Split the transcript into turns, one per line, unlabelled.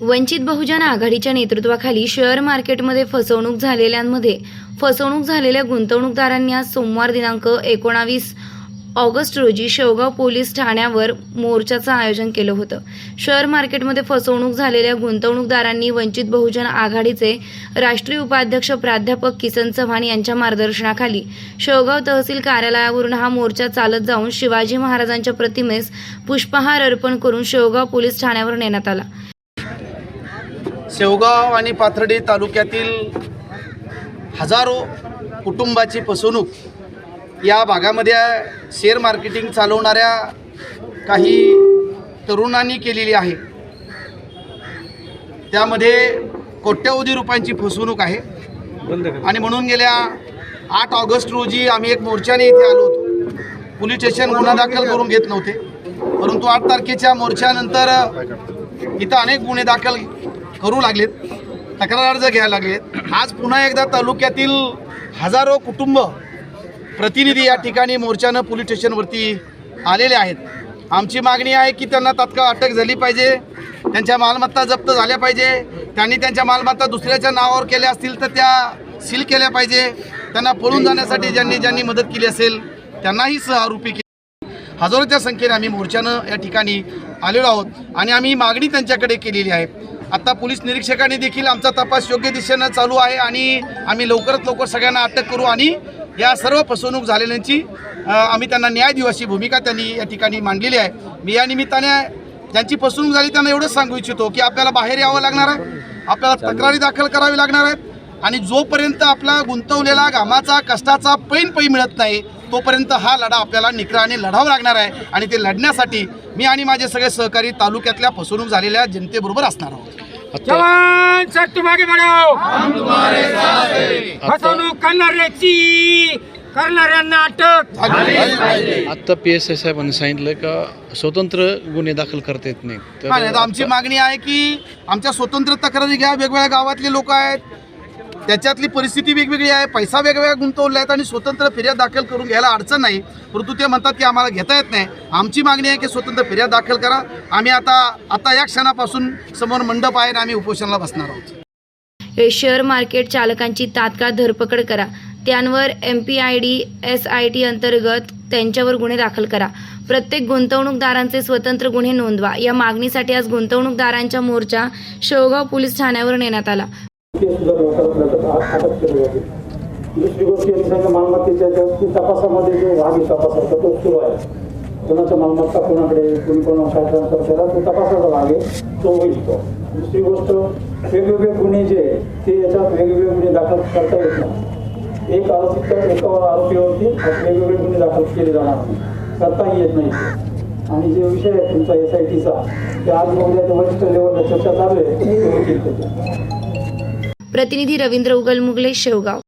वंचित बहुजन आघाडीच्या नेतृत्वाखाली शेअर मार्केटमध्ये फसवणूक झालेल्यांमध्ये फसवणूक झालेल्या गुंतवणूकदारांनी आज सोमवार दिनांक एकोणावीस ऑगस्ट रोजी शेवगाव पोलीस ठाण्यावर मोर्चाचं आयोजन केलं होतं. शेअर मार्केटमध्ये फसवणूक झालेल्या गुंतवणूकदारांनी वंचित बहुजन आघाडीचे राष्ट्रीय उपाध्यक्ष प्राध्यापक किसन चव्हाण यांच्या मार्गदर्शनाखाली शेवगाव तहसील कार्यालयावरून हा मोर्चा चालत जाऊन शिवाजी महाराजांच्या प्रतिमेस पुष्पहार अर्पण करून शेवगाव पोलीस ठाण्यावर नेण्यात आला.
शेवगाव आणि पाथर्डी तालुक्यातील हजारो कुटुंबाची फसवणूक या भागामध्ये शेअर मार्केटिंग चालवणाऱ्या काही तरुणांनी केलेली आहे. त्यामध्ये कोट्यवधी रुपयांची फसवणूक आहे. आणि म्हणून गेल्या आठ ऑगस्ट रोजी आम्ही एक मोर्चाने इथे आलो होतो. पोलीस स्टेशन गुन्हा दाखल करून घेत नव्हते. परंतु आठ तारखेच्या मोर्चानंतर इथं अनेक गुन्हे दाखल करू लागलेत. तक्रार अर्ज घ्यायला लागलेत. आज पुन्हा एकदा तालुक्यातील हजारो कुटुंब प्रतिनिधी या ठिकाणी मोर्चानं पोलीस स्टेशनवरती आलेले आहेत. आमची मागणी आहे की त्यांना तात्काळ अटक झाली पाहिजे. त्यांच्या मालमत्ता जप्त झाल्या पाहिजे. त्यांनी त्यांच्या मालमत्ता दुसऱ्याच्या नावावर केल्या असतील तर त्या सील केल्या पाहिजे. त्यांना पळून जाण्यासाठी ज्यांनी ज्यांनी मदत केली असेल त्यांनाही सहआरोपी केली. हजारोच्या संख्येने आम्ही मोर्चानं या ठिकाणी आलेलो आहोत आणि आम्ही मागणी त्यांच्याकडे केलेली आहे. आता पोलीस निरीक्षकांनी देखील आमचा तपास योग्य दिशेनं चालू आहे आणि आम्ही लवकरात लवकर सगळ्यांना अटक करू आणि या सर्व फसवणूक झालेल्यांची आम्ही त्यांना न्याय देऊ अशी भूमिका त्यांनी या ठिकाणी मांडलेली आहे. मी या निमित्ताने ज्यांची फसवणूक झाली त्यांना एवढंच सांगू इच्छितो की आपल्याला बाहेर यावं लागणार आहे आपल्याला तक्रारी दाखल करावी लागणार आहेत आणि जोपर्यंत आपला गुंतवलेला घामाचा कष्टाचा पैन पै मिळत नाही तोपर्यंत हा लढा आपल्याला निकराने लढावा लागणार आहे आणि ते लढण्यासाठी मी आणि माझे सगळे सहकारी तालुक्यातल्या फसवणूक झालेल्या जनतेबरोबर असणार आहोत.
जवान सर मागे बढाओ फसवणूक करणाऱ्याची करणाऱ्यांना अटक
आत्ता पी एस आय साहेबांनी सांगितलं का स्वतंत्र गुन्हे दाखल करता येत नाही
नाही, आता आमची मागणी आहे की आमच्या स्वतंत्र तक्रारी घ्या वेगवेगळ्या गावातले लोक आहेत. त्याच्यातली परिस्थिती वेगवेगळी आहे. पैसा वेगवेगळ्या गुंतवला आहेत आणि स्वतंत्र फिर्याद दाखल करून घ्यायला अडचण नाही. परंतु ते म्हणतात की आम्हाला घेता येत नाही. आमची मागणी आहे की स्वतंत्र फिर्याद दाखल करा. आम्ही आता आता या क्षणापासून समोर मंडप आहे आणि आम्ही उपोषणाला बसणार आहोत.
हे शेअर मार्केट चालकांची तात्काळ धरपकड करा. त्यांवर M P I D S I T अंतर्गत त्यांच्यावर गुन्हे दाखल करा. प्रत्येक गुंतवणूकदारांचे स्वतंत्र गुन्हे नोंदवा. या मागणीसाठी आज गुंतवणूकदारांचा मोर्चा शेवगाव पोलीस ठाण्यावर नेण्यात आला.
सुद्धा केली जाते दुसरी गोष्ट मालमत्तेच्या तपासामध्ये जो भाग आहे तपासाचा तो सुरू आहे कोणाच्या मालमत्ता कोणाकडे कोणी कोणा काय ट्रान्सफर केला तो तपासाचा भाग आहे तो होईल तो दुसरी गोष्ट वेगवेगळे गुन्हे जे ते याच्यात वेगवेगळे गुन्हे दाखल करता येत नाही एक आरोपी तर एका आरोपीवरती वेगवेगळे गुन्हे दाखल केले जाणार नाही करताही येत नाही आणि जे विषय आहे तुमचा एस आय टीचा ते आज उद्या वरिष्ठ लेवलला चर्चा चालू आहे ते होतील
प्रतिनिधी रवींद्र उगलमुगले शेवगाव.